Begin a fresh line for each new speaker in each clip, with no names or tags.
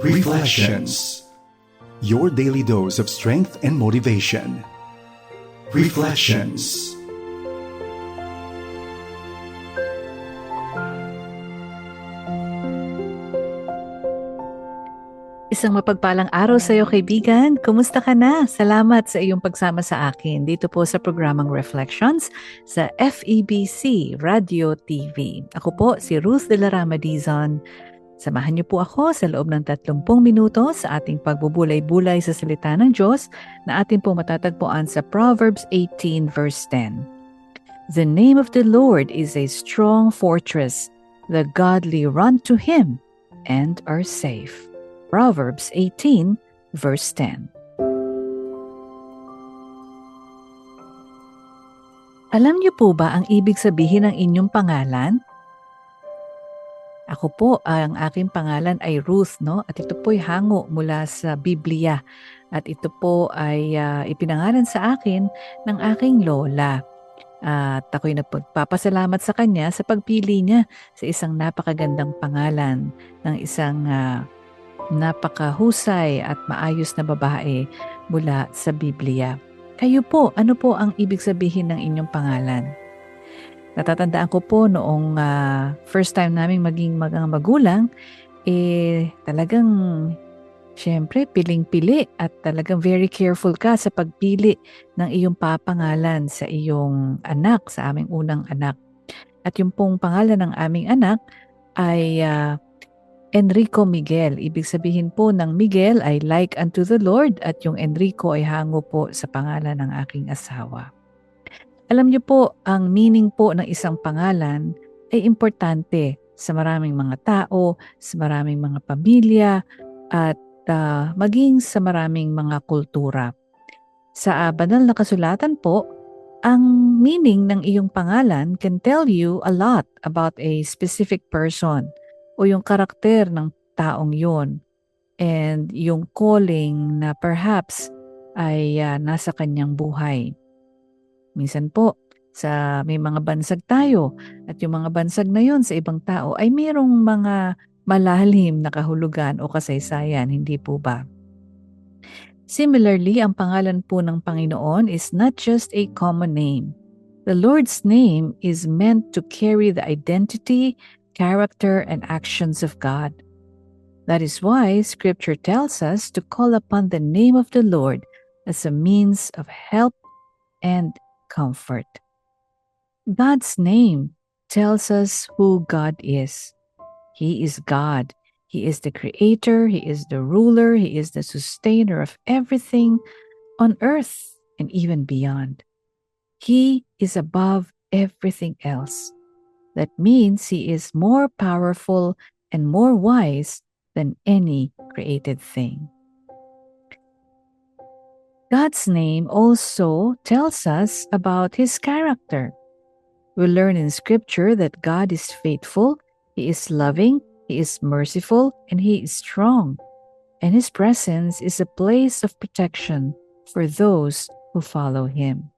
Reflections Your daily dose of strength and motivation. Reflections
Isang mapagpalang araw sa iyo kaibigan. Kumusta ka na? Salamat sa iyong pagsama sa akin dito po sa programang Reflections sa FEBC Radio TV. Ako po si Ruth de la Ramadizon. Samahan niyo po ako sa loob ng 30 minuto sa ating pagbubulay-bulay sa salita ng Diyos na ating po matatagpuan sa Proverbs 18 verse 10. The name of the Lord is a strong fortress. The godly run to Him and are safe. Proverbs 18, verse 10. Alam niyo po ba ang ibig sabihin ng inyong pangalan? Ako po, ang aking pangalan ay Ruth, no? At ito po'y hango mula sa Biblia. At ito po ay uh, ipinangalan sa akin ng aking lola. Uh, at ako'y nagpapasalamat sa kanya sa pagpili niya sa isang napakagandang pangalan ng isang uh, napakahusay at maayos na babae mula sa Biblia. Kayo po, ano po ang ibig sabihin ng inyong pangalan? Natatandaan ko po noong uh, first time naming maging mga magulang, eh talagang syempre piling-pili at talagang very careful ka sa pagpili ng iyong papangalan sa iyong anak, sa aming unang anak. At yung pong pangalan ng aming anak ay uh, Enrico Miguel. Ibig sabihin po ng Miguel ay like unto the Lord at yung Enrico ay hango po sa pangalan ng aking asawa. Alam niyo po, ang meaning po ng isang pangalan ay importante sa maraming mga tao, sa maraming mga pamilya, at uh, maging sa maraming mga kultura. Sa uh, banal na kasulatan po, ang meaning ng iyong pangalan can tell you a lot about a specific person – o yung karakter ng taong yun and yung calling na perhaps ay uh, nasa kanyang buhay. Minsan po, sa may mga bansag tayo at yung mga bansag na yon sa ibang tao ay mayroong mga malalim na kahulugan o kasaysayan, hindi po ba? Similarly, ang pangalan po ng Panginoon is not just a common name. The Lord's name is meant to carry the identity character, and actions of God. That is why Scripture tells us to call upon the name of the Lord as a means of help and comfort. God's name tells us who God is. He is God. He is the creator, He is the ruler, He is the sustainer of everything on earth and even beyond. He is above everything else. That means he is more powerful and more wise than any created thing. God's name also tells us about his character. We learn in scripture that God is faithful, he is loving, he is merciful, and he is strong. And his presence is a place of protection for those who follow him.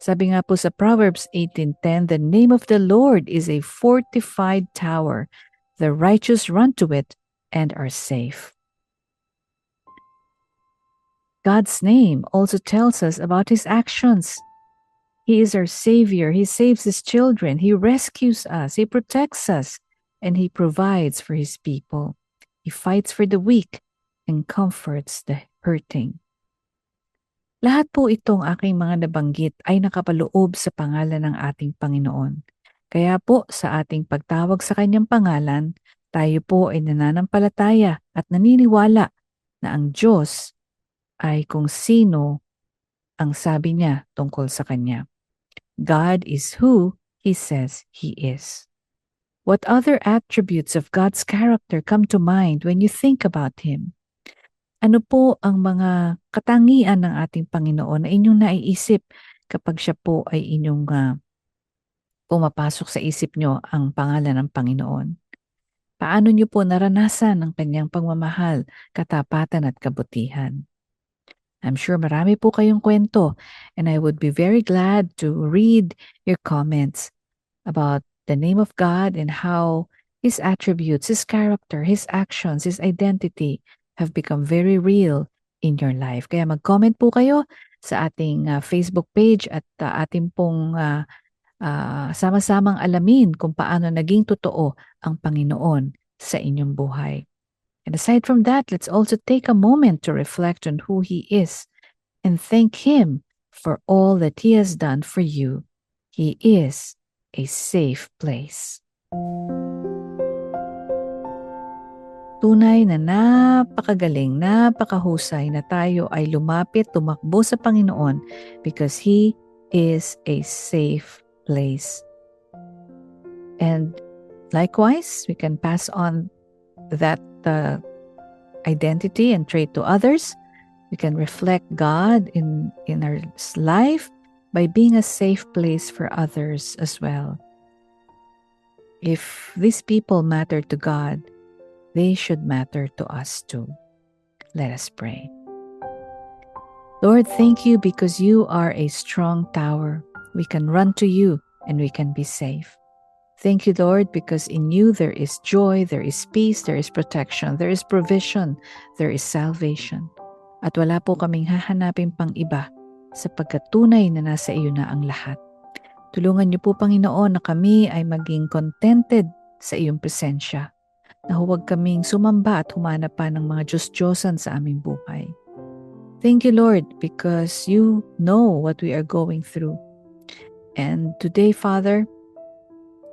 Sabi nga po sa Proverbs 18.10, The name of the Lord is a fortified tower. The righteous run to it and are safe. God's name also tells us about his actions. He is our Savior. He saves his children. He rescues us. He protects us. And he provides for his people. He fights for the weak and comforts the hurting. Lahat po itong aking mga nabanggit ay nakapaloob sa pangalan ng ating Panginoon. Kaya po sa ating pagtawag sa kanyang pangalan, tayo po ay nananampalataya at naniniwala na ang Diyos ay kung sino ang sabi niya tungkol sa kanya. God is who He says He is. What other attributes of God's character come to mind when you think about Him? Ano po ang mga katangian ng ating Panginoon na inyong naiisip kapag siya po ay inyong uh, pumapasok sa isip nyo ang pangalan ng Panginoon? Paano nyo po naranasan ang kanyang pagmamahal, katapatan at kabutihan? I'm sure marami po kayong kwento and I would be very glad to read your comments about the name of God and how His attributes, His character, His actions, His identity have become very real in your life. Kaya mag-comment po kayo sa ating ah, Facebook page at ah, ating pong ah, ah, sama-samang alamin kung paano naging totoo ang Panginoon sa inyong buhay. And aside from that, let's also take a moment to reflect on who He is and thank Him for all that He has done for you. He is a safe place. Tunay na napakagaling, napakahusay na tayo ay lumapit, tumakbo sa Panginoon because He is a safe place. And likewise, we can pass on that uh, identity and trait to others. We can reflect God in, in our life by being a safe place for others as well. If these people matter to God, they should matter to us too. Let us pray. Lord, thank you because you are a strong tower. We can run to you and we can be safe. Thank you, Lord, because in you there is joy, there is peace, there is protection, there is provision, there is salvation. At wala po kaming hahanapin pang iba sapagkat tunay na nasa iyo na ang lahat. Tulungan niyo po, Panginoon, na kami ay maging contented sa iyong presensya. Na huwag kaming sumamba at humanap pa ng mga Diyos-Diyosan sa aming buhay. Thank you, Lord, because you know what we are going through. And today, Father,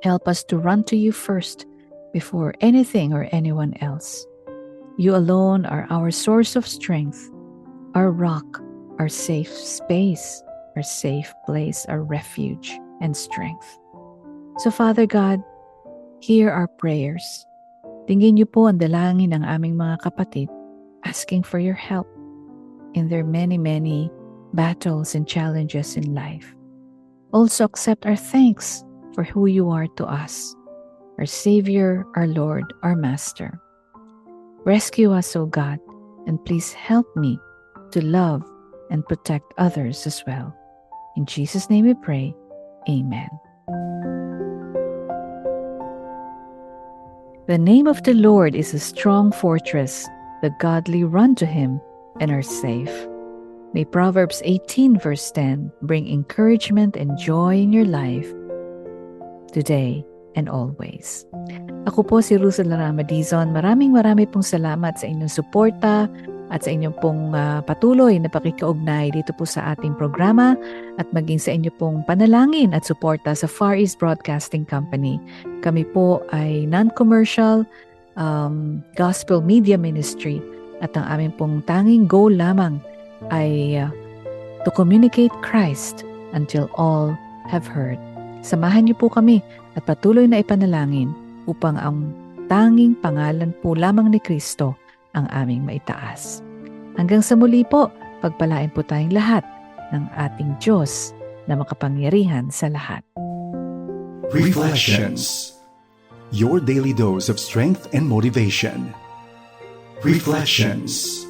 help us to run to you first before anything or anyone else. You alone are our source of strength, our rock, our safe space, our safe place, our refuge and strength. So, Father God, hear our prayers. Tingin niyo po ang dalangin ng aming mga kapatid, asking for your help in their many, many battles and challenges in life. Also, accept our thanks for who you are to us, our Savior, our Lord, our Master. Rescue us, O God, and please help me to love and protect others as well. In Jesus' name we pray. Amen. The name of the Lord is a strong fortress. The godly run to him and are safe. May Proverbs 18, verse 10 bring encouragement and joy in your life today and always. Ako po si Russell Larama Dizon. Maraming marami pong salamat sa inyong suporta at sa inyong pong ah, patuloy na pakikaugnay dito po sa ating programa at maging sa inyo pong panalangin at suporta sa Far East Broadcasting Company. Kami po ay non-commercial um, gospel media ministry at ang aming pong tanging goal lamang ay uh, to communicate Christ until all have heard. Samahan niyo po kami at patuloy na ipanalangin upang ang tanging pangalan po lamang ni Kristo ang aming maitaas. Hanggang sa muli po, pagpalain po tayong lahat ng ating Diyos na makapangyarihan sa lahat.
Reflections. Your daily dose of strength and motivation. Reflections.